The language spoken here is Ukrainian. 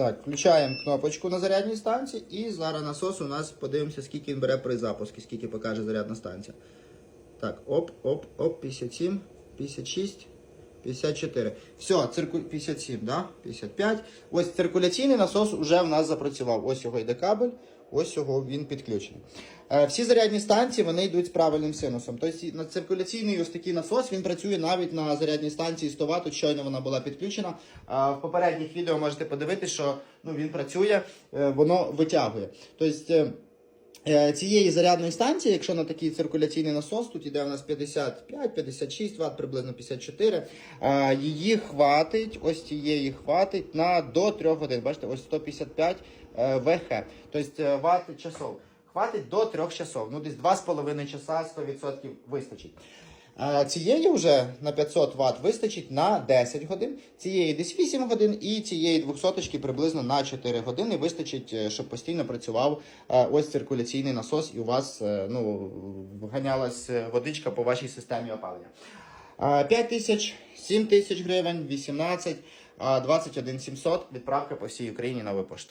Так, включаємо кнопочку на зарядній станції і зараз насос у нас подивимося, скільки він бере при запуску, скільки покаже зарядна станція. Так, оп, оп, оп, 57, 56, 54. Все, цирку... 57, да? 55. Ось циркуляційний насос вже в нас запрацював. Ось його йде кабель, ось його він підключений. Е, всі зарядні станції вони йдуть з правильним синусом. Тобто на циркуляційний ось такий насос він працює навіть на зарядній станції 100 Вт, щойно вона була підключена. А в попередніх відео можете подивитися, що ну, він працює, е, воно витягує. Тобто, е, Е, Цієї зарядної станції, якщо на такий циркуляційний насос, тут іде у нас 55-56 Вт, приблизно 54, е, її хватить, ось цієї хватить на до 3 годин. Бачите, ось 155 е, ВХ, тобто е, Вт часов. Хватить до 3 часов. Ну, десь 2,5 часа 100% вистачить. Цієї вже на 500 Вт вистачить на 10 годин, цієї десь 8 годин, і цієї 200 приблизно на 4 години вистачить, е, щоб постійно працював е, ось циркуляційний насос, і у вас е, ну, ганялась водичка по вашій системі опалення. 5 тисяч, 7 тисяч гривень, 18, е, 21 700, відправка по всій Україні на пошту.